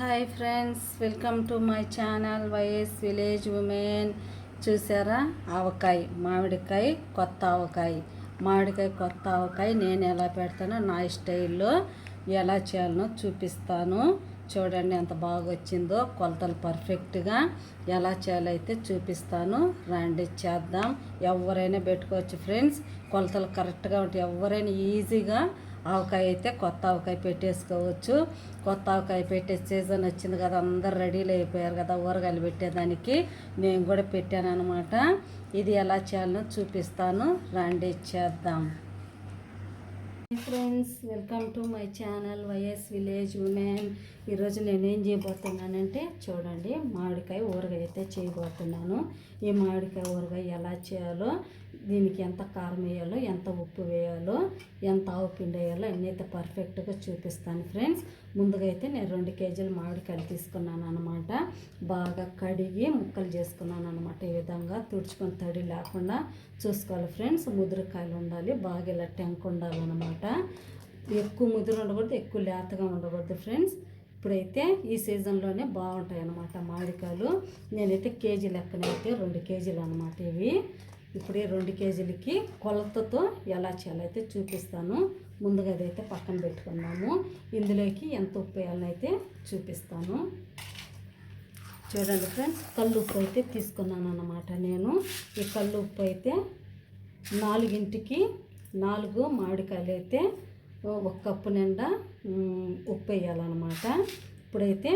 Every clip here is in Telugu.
Hi friends welcome to my channel YS village women. చూసారా? ఆవకాయ మామిడికాయ కొత్త ఆవకాయ. మామిడికాయ కొత్త ఆవకాయ నేను ఎలా పెడతానో నా స్టైల్లో ఎలా చేయాలనో చూపిస్తాను. చూడండి ఎంత బాగా వచ్చిందో కొలతలు పర్ఫెక్ట్గా ఎలా చేయాలైతే చూపిస్తాను. రండి చేద్దాం. ఎవరైనా పెట్టుకోవచ్చు ఫ్రెండ్స్ కొలతలు కరెక్ట్గా ఉంటాయి ఎవరైనా ఈజీగా ఆవకాయ అయితే కొత్త ఆవకాయ పెట్టేసుకోవచ్చు. కొత్త ఆవకాయ పెట్టే సీజన్ వచ్చింది కదా అందరు రెడీలు అయిపోయారు కదా ఊరగాయలు పెట్టేదానికి నేను కూడా పెట్టాను అనమాట ఇది ఎలా చేయాలో చూపిస్తాను. రాండి చేద్దాం. Friends welcome to my channel YS village women. ఈరోజు నేను ఏం చేయబోతున్నానంటే చూడండి మామిడికాయ ఊరగాయ అయితే చేయబోతున్నాను. ఈ మామిడికాయ ఊరగాయ ఎలా చేయాలో దీనికి ఎంత కారం వేయాలో ఎంత ఉప్పు వేయాలో ఎంత ఆవు పిండి వేయాలో అన్నీ అయితే పర్ఫెక్ట్గా చూపిస్తాను ఫ్రెండ్స్ ముందుగా అయితే నేను రెండు కేజీలు మామిడికాయలు తీసుకున్నాను అనమాట బాగా కడిగి ముక్కలు చేసుకున్నాను అనమాట ఈ విధంగా తుడుచుకొని తడి లేకుండా చూసుకోవాలి ఫ్రెండ్స్ ముదురుకాయలు ఉండాలి బాగా ఇలా టెంక్ ఉండాలన్నమాట. ఎక్కువ ముదురు ఉండకూడదు ఎక్కువ లేతగా ఉండకూడదు ఫ్రెండ్స్ ఇప్పుడైతే ఈ సీజన్లోనే బాగుంటాయి అన్నమాట మామిడికాయలు. నేనైతే కేజీ లెక్కనైతే రెండు కేజీలు అనమాట ఇవి. ఇప్పుడు ఈ రెండు కేజీలకి కొలతతో ఎలా చేయాలైతే చూపిస్తాను. ముందుగా అదైతే పక్కన పెట్టుకున్నాము ఇందులోకి ఎంత ఉప్పు వేయాలనైతే చూపిస్తాను. చూడండి ఫ్రెండ్స్ కళ్ళు ఉప్పు అయితే తీసుకున్నాను అన్నమాట నేను. ఈ కళ్ళు ఉప్పు అయితే నాలుగింటికి నాలుగు మామిడికాయలు అయితే ఒక కప్పు నిండా ఉప్పు వేయాలన్నమాట. ఇప్పుడైతే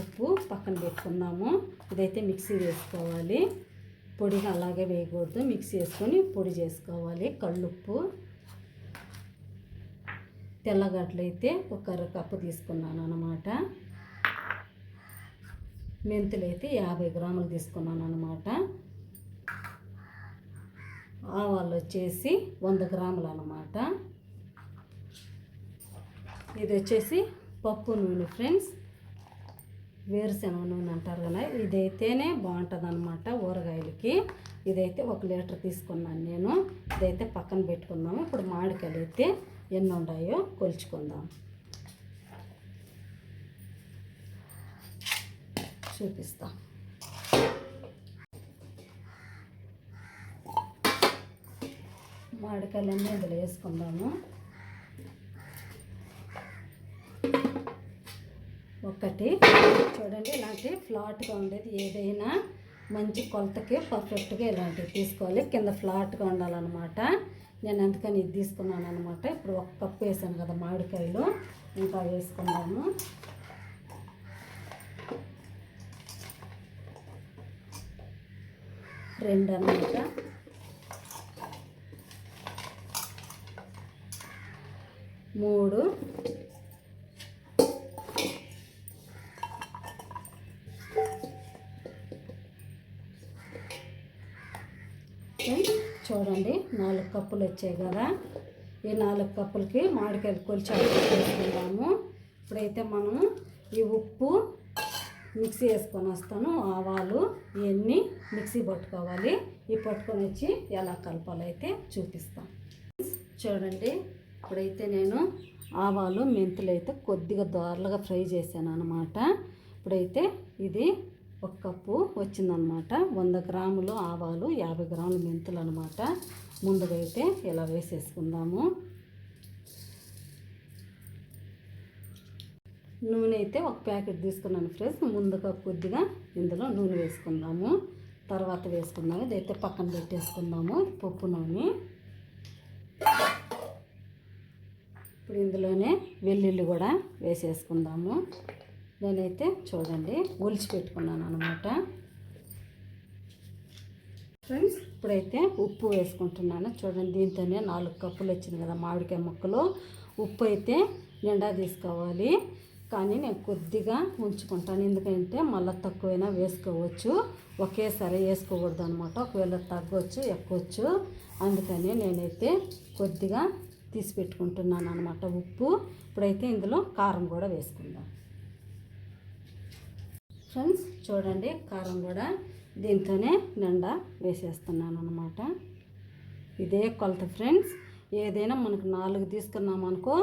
ఉప్పు పక్కన పెట్టుకున్నాము ఇదైతే మిక్సీ వేసుకోవాలి. పొడి అలాగే వేయకూడదు. మిక్సీ వేసుకొని పొడి చేసుకోవాలి. కళ్ళుప్పు. తెల్లగడ్డలు అయితే ఒక కప్పు తీసుకున్నాను అనమాట మెంతులు అయితే యాభై గ్రాములు తీసుకున్నాను అనమాట ఆవాలు వచ్చేసి వంద గ్రాములు అనమాట ఇది వచ్చేసి పప్పు నూనె ఫ్రెండ్స్. వేరుశనగ నూనె అంటారు కదా ఇదైతేనే బాగుంటుంది అనమాట ఊరగాయలకి. ఇదైతే ఒక లీటర్ తీసుకున్నాను నేను. ఇదైతే పక్కన పెట్టుకుందాము. ఇప్పుడు మామిడికాయలు అయితే ఎన్ని ఉన్నాయో కొలుచుకుందాం. చూపిస్తాం. మామిడికాయలన్నీ ఇందులో వేసుకుందాము. ఒకటి. చూడండి ఇలాంటి ఫ్లాట్గా ఉండేది. ఏదైనా మంచి కొలతకి పర్ఫెక్ట్గా ఇలాంటివి తీసుకోవాలి. కింద ఫ్లాట్గా ఉండాలన్నమాట. నేను అందుకని ఇది తీసుకున్నాను అనమాట ఇప్పుడు ఒక కప్పు వేసాను కదా మామిడికాయలు. ఇంకా వేసుకున్నాను రెండు అన్నమాట మూడు. ఫ్రెండ్స్, చూడండి నాలుగు కప్పులు వచ్చాయి కదా. ఈ నాలుగు కప్పులకి మామిడికాయలు కొలిచి వేసుకుందాము ఇప్పుడైతే మనము ఈ ఉప్పు మిక్సీ వేసుకొని వస్తాను. ఆవాలు ఇవన్నీ మిక్సీ పట్టుకోవాలి. ఈ పట్టుకొని వచ్చి ఎలా కలపాలో అయితే చూపిస్తాను చూడండి ఇప్పుడైతే నేను ఆవాలు మెంతులు అయితే కొద్దిగా దారులుగా ఫ్రై చేశాను అనమాట ఇప్పుడైతే ఇది ఒక కప్పు వచ్చిందనమాట వంద గ్రాములు ఆవాలు యాభై గ్రాములు మెంతులు అనమాట ముందుగా అయితే ఇలా వేసేసుకుందాము. నూనె అయితే ఒక ప్యాకెట్ తీసుకున్నాను ఫ్రెండ్స్. ముందుగా కొద్దిగా ఇందులో నూనె వేసుకుందాము. తర్వాత వేసుకుందాము. ఇదైతే పక్కన పెట్టేసుకుందాము. పప్పు నూనె. ఇప్పుడు ఇందులోనే వెల్లుల్లి కూడా వేసేసుకుందాము. నేనైతే చూడండి ఒలిచి పెట్టుకున్నాను అనమాట ఫ్రెండ్స్ ఇప్పుడైతే ఉప్పు వేసుకుంటున్నాను. చూడండి దీంతోనే నాలుగు కప్పులు వచ్చింది కదా మామిడికాయ ముక్కలు. ఉప్పు అయితే నిండా తీసుకోవాలి. కానీ నేను కొద్దిగా ఉంచుకుంటాను. ఎందుకంటే మళ్ళీ తక్కువైనా వేసుకోవచ్చు. ఒకేసారి వేసుకోకూడదు అనమాట ఒకవేళ తగ్గవచ్చు ఎక్కొచ్చు. అందుకని నేనైతే కొద్దిగా తీసి పెట్టుకుంటున్నాను అనమాట ఉప్పు. ఇప్పుడైతే ఇందులో కారం కూడా వేసుకుందాం. ఫ్రెండ్స్ చూడండి కారం కూడా దీంతోనే నిండా వేసేస్తున్నాను అనమాట ఇదే కొలత ఫ్రెండ్స్ ఏదైనా మనకు నాలుగు తీసుకున్నామనుకో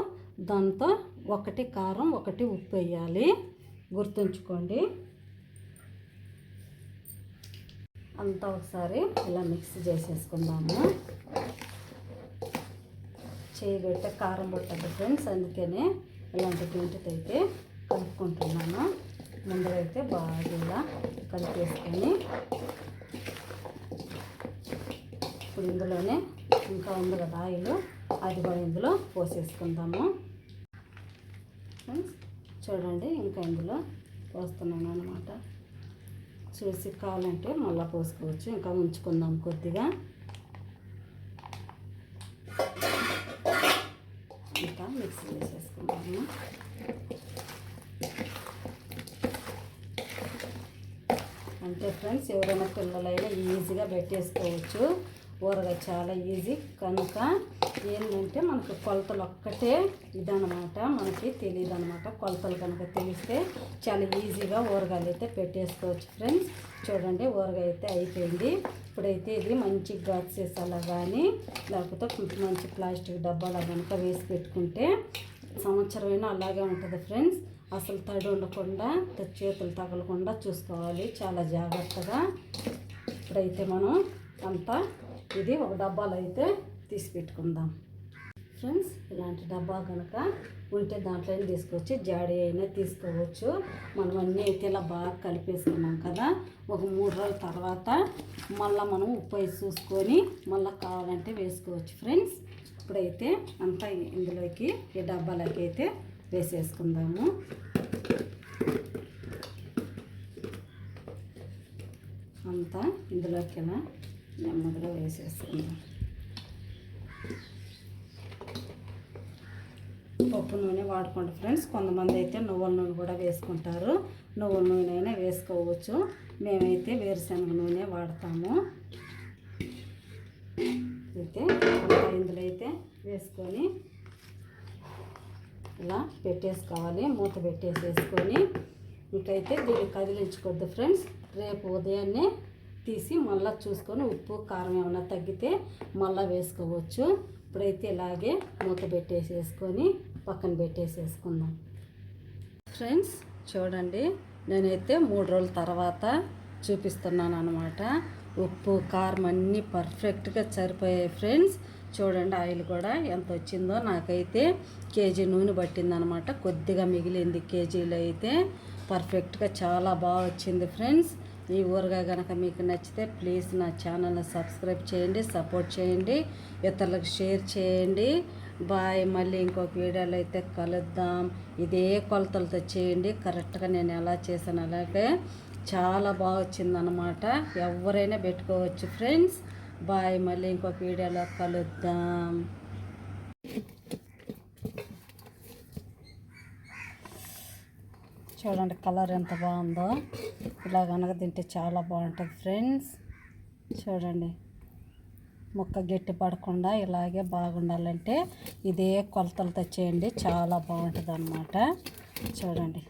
దాంతో ఒకటి కారం ఒకటి ఉప్పు వేయాలి. గుర్తుంచుకోండి. అంతా ఒకసారి ఇలా మిక్స్ చేసేసుకుందాము. చేయి పెట్టే కారం పట్టదు ఫ్రెండ్స్ అందుకనే ఇలాంటి గంటితో అయితే కలుపుకుంటున్నాను. ముందర అయితే బాగా కలిపేసుకొని ఇప్పుడు ఇందులోనే ఇంకా ఉంది కదా ఆయిల్ అది కూడా ఇందులో పోసేసుకుందాము. చూడండి ఇంకా ఇందులో పోస్తున్నాను అనమాట చూసి కావాలంటే మళ్ళీ పోసుకోవచ్చు. ఇంకా ఉంచుకుందాం కొద్దిగా. ఇంకా మిక్స్ వేసేసుకుందాము. అంటే ఫ్రెండ్స్ ఎవరైనా పిల్లలైనా ఈజీగా పెట్టేసుకోవచ్చు. ఊరగా చాలా ఈజీ. కనుక ఏంటంటే మనకు కొలతలు ఒక్కటే ఇదనమాట మనకి తెలియదు అనమాట కొలతలు కనుక తెలిస్తే చాలా ఈజీగా ఊరగాయలు అయితే పెట్టేసుకోవచ్చు ఫ్రెండ్స్. చూడండి ఊరగాయ అయితే అయిపోయింది. ఇప్పుడైతే ఇది మంచి గాక్సెస్ అలా కానీ లేకపోతే మంచి ప్లాస్టిక్ డబ్బాలు కనుక వేసి పెట్టుకుంటే సంవత్సరమైనా అలాగే ఉంటుంది ఫ్రెండ్స్. అసలు తడి ఉండకుండా చేతులు తగలకుండా చూసుకోవాలి. చాలా జాగ్రత్తగా. ఇప్పుడైతే మనం అంతా ఇది ఒక డబ్బాలో అయితే తీసి పెట్టుకుందాం. ఫ్రెండ్స్ ఇలాంటి డబ్బా కనుక ఉంటే దాంట్లో తీసుకొచ్చి జాడీ అయినా తీసుకోవచ్చు. మనం అన్నీ అయితే ఇలా బాగా కలిపేసుకున్నాం కదా. ఒక మూడు రోజుల తర్వాత మళ్ళీ మనం ఉప్పు వేసి చూసుకొని మళ్ళీ కావాలంటే వేసుకోవచ్చు. ఫ్రెండ్స్ ఇప్పుడైతే అంతా ఇందులోకి ఈ డబ్బాలకి అయితే వేసేసుకుందాము. అంతా ఇందులోకి ఇలా నెమ్మదిగా వేసేసుకుందాం. పప్పు నూనె వాడుకోండి ఫ్రెండ్స్. కొంతమంది అయితే నువ్వుల నూనె కూడా వేసుకుంటారు. నువ్వుల నూనె అయినా వేసుకోవచ్చు. మేమైతే వేరుశనగ నూనె వాడతాము. అయితే ఇందులో అయితే వేసుకొని ఇలా పెట్టేసుకోవాలి. మూత పెట్టేసేసుకొని ఇంకైతే దీన్ని కదిలించుకోవద్దు ఫ్రెండ్స్. రేపు ఉదయాన్నే తీసి మళ్ళీ చూసుకొని ఉప్పు కారం ఏమైనా తగ్గితే మళ్ళీ వేసుకోవచ్చు. ఇప్పుడైతే ఇలాగే మూత పెట్టేసేసుకొని పక్కన పెట్టేసేసుకుందాం. ఫ్రెండ్స్ చూడండి. నేనైతే మూడు రోజుల తర్వాత చూపిస్తున్నాను అనమాట ఉప్పు కారం అన్నీ పర్ఫెక్ట్గా సరిపోయాయి ఫ్రెండ్స్ చూడండి ఆయిల్ కూడా ఎంత వచ్చిందో. నాకైతే కేజీ నూనె పట్టిందనమాట. కొద్దిగా మిగిలింది కేజీలో అయితే. పర్ఫెక్ట్గా చాలా బాగా వచ్చింది ఫ్రెండ్స్ ఈ ఊరగా కనుక మీకు నచ్చితే ప్లీజ్ నా ఛానల్ని సబ్స్క్రైబ్ చేయండి సపోర్ట్ చేయండి ఇతరులకు షేర్ చేయండి. బాయ్ మళ్ళీ ఇంకొక వీడియోలో అయితే కలుద్దాం. ఇదే కొలతలతో చేయండి. కరెక్ట్గా నేను ఎలా చేశాను అలాగే చాలా బాగా వచ్చిందనమాట ఎవరైనా పెట్టుకోవచ్చు ఫ్రెండ్స్. బాయ్ మళ్ళీ ఇంకొక వీడియోలో కలుద్దాం. చూడండి కలర్ ఎంత బాగుందో. ఇలా కనుక తింటే చాలా బాగుంటుంది ఫ్రెండ్స్. చూడండి. ముక్క గట్టి పడకుండా ఇలాగే బాగుండాలంటే ఇదే కొలతలతో చేయండి చాలా బాగుంటుంది అన్నమాట చూడండి.